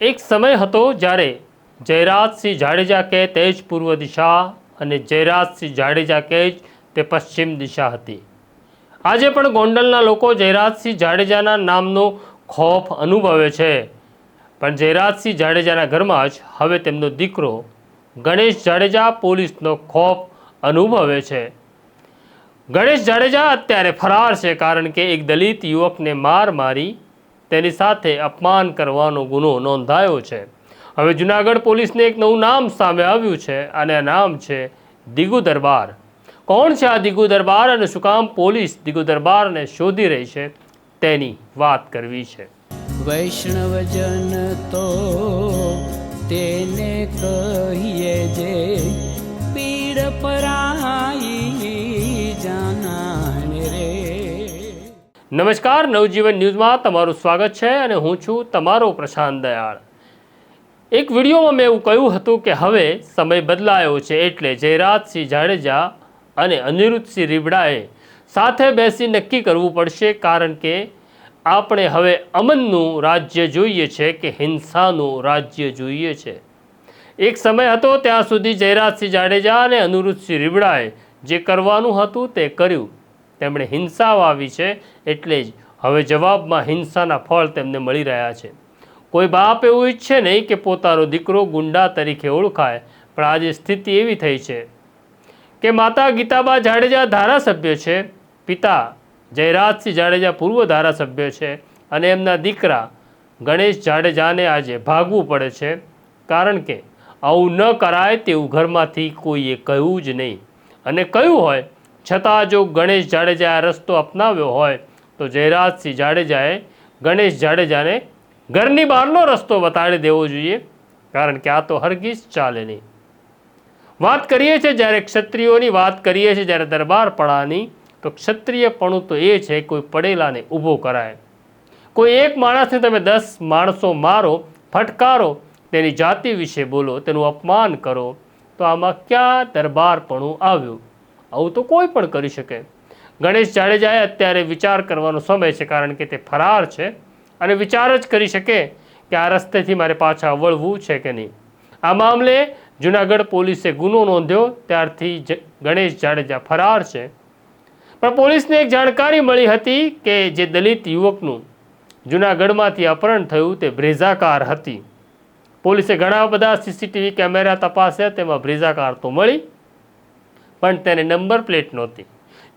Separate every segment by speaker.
Speaker 1: એક સમય હતો જ્યારે જયરાજસિંહ જાડેજા કહે તે જ પૂર્વ દિશા અને જયરાજસિંહ જાડેજા કહે જ તે પશ્ચિમ દિશા હતી. આજે પણ ગોંડલના લોકો જયરાજસિંહ જાડેજાના નામનો ખોફ અનુભવે છે. પણ જયરાજસિંહ જાડેજાના ઘરમાં જ હવે તેમનો દીકરો ગણેશ જાડેજા પોલીસનો ખોફ અનુભવે છે. ગણેશ જાડેજા અત્યારે ફરાર છે કારણ કે એક દલિત યુવકને માર મારી તેની સાથે અપમાન કરવાનો ગુનો નોંધાયો છે. હવે જુનાગઢ પોલીસને એક નવું નામ સામે આવ્યું છે અને આ નામ છે દિગુ દરબાર. કોણ છે આ દિગુ દરબાર અને શું કામ પોલીસ દિગુ દરબારને શોધી રહી છે તેની વાત કરવી છે.
Speaker 2: વૈષ્ણવજન તો તેને કહીએ જે પીડ પરાઈ
Speaker 1: નમસ્કાર, નવજીવન ન્યૂઝમાં તમારું સ્વાગત છે અને હું છું તમારો પ્રશાંત દયાળ. એક વિડીયોમાં મેં એવું કહ્યું હતું કે હવે સમય બદલાયો છે એટલે જયરાજસિંહ જાડેજા અને અનિરુદ્ધસિંહ રીબડાએ સાથે બેસી નક્કી કરવું પડશે કારણ કે આપણે હવે અમનનું રાજ્ય જોઈએ છે કે હિંસાનું રાજ્ય જોઈએ છે. એક સમય હતો ત્યાં સુધી જયરાજસિંહ જાડેજા અને અનિરુદ્ધસિંહ રીબડાએ જે કરવાનું હતું તે કર્યું. તેમણે હિંસા વાવી છે એટલે જ હવે જવાબમાં હિંસાના ફળ તેમને મળી રહ્યા છે. કોઈ બાપ એવું ઈચ્છે નહીં કે પોતાનો દીકરો ગુંડા તરીકે ઓળખાય, પણ આજે સ્થિતિ એવી થઈ છે કે માતા ગીતાબા જાડેજા ધારાસભ્ય છે, પિતા જયરાજસિંહ જાડેજા પૂર્વ ધારાસભ્ય છે અને એમના દીકરા ગણેશ જાડેજાને આજે ભાગવું પડે છે. કારણ કે આવું ન કરાય તેવું ઘરમાંથી કોઈએ કહ્યું જ નહીં. અને કહ્યું હોય છતાં જો ગણેશ જાડેજાએ આ રસ્તો અપનાવ્યો હોય, તો જયરાજસિંહ જાડેજાએ ગણેશ જાડેજાને ઘરની બહારનો રસ્તો બતાડી દેવો જોઈએ, કારણ કે આ તો હરગીજ ચાલે નહીં. વાત કરીએ છીએ જ્યારે ક્ષત્રિયોની, વાત કરીએ છીએ જ્યારે દરબાર પડાની તો ક્ષત્રિયપણું તો એ છે, કોઈ પડેલાને ઊભો કરાય. કોઈ એક માણસને તમે દસ માણસો મારો, ફટકારો, તેની જાતિ વિશે બોલો, તેનું અપમાન કરો, તો આમાં ક્યાં દરબારપણું આવ્યું? આવું તો કોઈ પણ કરી શકે. ગણેશ જાડેજાએ અત્યારે વિચાર કરવાનો સમય છે કારણ કે તે ફરાર છે અને વિચાર જ કરી શકે કે આ રસ્તેથી મારે પાછા વળવું છે કે નહીં. આ મામલે જુનાગઢ પોલીસે ગુનો નોંધ્યો, ત્યારથી ગણેશ જાડેજા ફરાર છે. પણ પોલીસને એક જાણકારી મળી હતી કે જે દલિત યુવકનું જુનાગઢમાંથી અપહરણ થયું તે બ્રેઝાકાર હતી. પોલીસે ઘણા બધા સીસીટીવી કેમેરા તપાસ્યા, તેમાં બ્રેઝાકાર તો મળી. પણ તેને નંબર પ્લેટ નહોતી.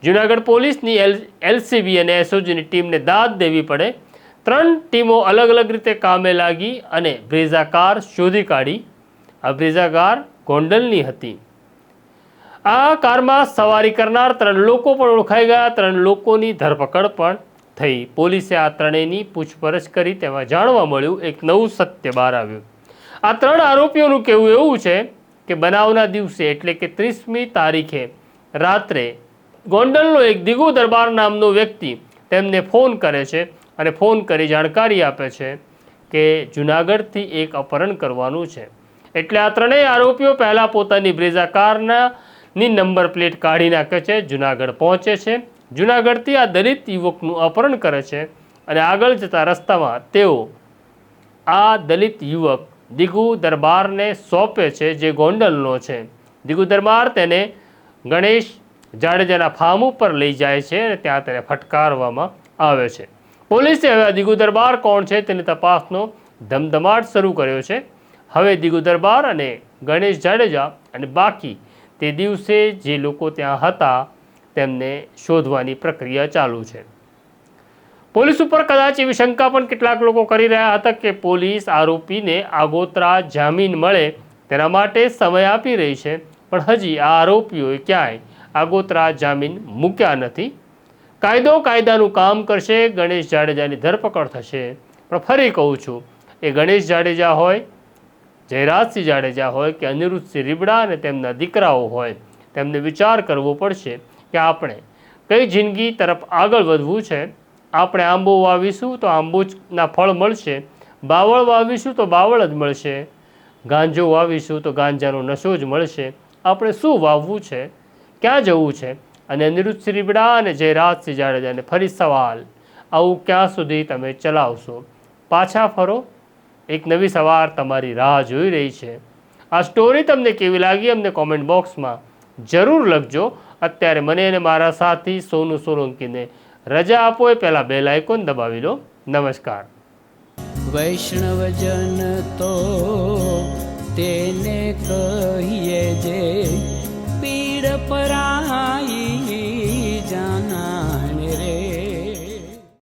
Speaker 1: જુનાગઢ પોલીસની એલ, એલસીબી અને એસઓજીની ટીમને દાદ દેવી પડે. ત્રણ ટીમો અલગ અલગ રીતે કામે લાગી અને બ્રેઝા કાર શોધી કાઢી. આ બ્રેઝા કાર ગોંડલની હતી. આ કારમાં સવારી કરનાર ત્રણ લોકો પણ ઓળખાઈ ગયા. ત્રણ લોકોની ધરપકડ પણ થઈ. પોલીસે આ ત્રણેયની પૂછપરછ કરી તેમાં જાણવા મળ્યું. એક નવું સત્ય બહાર આવ્યું. આ ત્રણ આરોપીઓનું કહેવું એવું છે કે બનાવના દિવસે, એટલે કે ત્રીસમી તારીખે રાત્રે ગોંડલનો એક દિગુ દરબાર નામનો વ્યક્તિ તેમને ફોન કરે છે અને ફોન કરી જાણકારી આપે છે કે જુનાગઢથી એક અપહરણ કરવાનું છે. એટલે આ ત્રણેય આરોપીઓ પહેલાં પોતાની બ્રેઝા કારના ની નંબર પ્લેટ કાઢી નાખે છે, જુનાગઢ પહોંચે છે. જુનાગઢથી આ દલિત યુવકનું અપહરણ કરે છે અને આગળ જતા રસ્તામાં તેઓ આ દલિત યુવક દિગુ દરબારને સોંપે છે, જે ગોંડલનો છે. દિગુ દરબાર તેને ગણેશ જાડેજાના ફાર્મ ઉપર લઈ જાય છે અને ત્યાં તેને ફટકારવામાં આવે છે. પોલીસે હવે આ દિગુ દરબાર કોણ છે તેની તપાસનો ધમધમાટ શરૂ કર્યો છે. હવે દિગુ દરબાર અને ગણેશ જાડેજા અને બાકી તે દિવસે જે લોકો ત્યાં હતા તેમને શોધવાની પ્રક્રિયા ચાલુ છે. પોલીસ ઉપર કદાચ એવી શંકા પણ કેટલાક લોકો કરી રહ્યા હતા કે પોલીસ આરોપીને આગોતરા જામીન મળે તેના માટે સમય આપી રહી છે. પણ હજી આ આરોપીઓએ ક્યાંય આગોતરા જામીન મૂક્યા નથી. કાયદો કાયદાનું કામ કરશે, ગણેશ જાડેજાની ધરપકડ થશે. પણ ફરી કહું છું, એ ગણેશ જાડેજા હોય, જયરાજસિંહ જાડેજા હોય કે અનિરુદ્ધસિંહ રીબડા અને તેમના દીકરાઓ હોય, તેમને વિચાર કરવો પડશે કે આપણે કઈ જિંદગી તરફ આગળ વધવું છે. આપણે આંબો વાવીશું તો આંબુના ફળ મળશે. બાવળ વાવીશું તો બાવળ જ મળશે. ગાંજો વાવીશું તો ગાંજાનો નશો જ મળશે. આપણે શું વાવવું છે? ક્યાં જવું છે? અને નિરુત શ્રી બિડા અને જયરાજસિંહ જાડેજાને ફરી સવાલ. આવું ક્યાં સુધી તમે ચલાવશો? પાછા ફરો. એક નવી સવાર તમારી રાહ જોઈ રહી છે. આ સ્ટોરી તમને કેવી લાગી અમને કોમેન્ટ બોક્સમાં જરૂર લખજો. અત્યારે મને અને મારા સાથી સોનું સોલંકીને રજા આપો એ પહેલાં બેલ આઇકોન દબાવી લો. નમસ્કાર.
Speaker 2: વૈષ્ણવજન તો તેને કર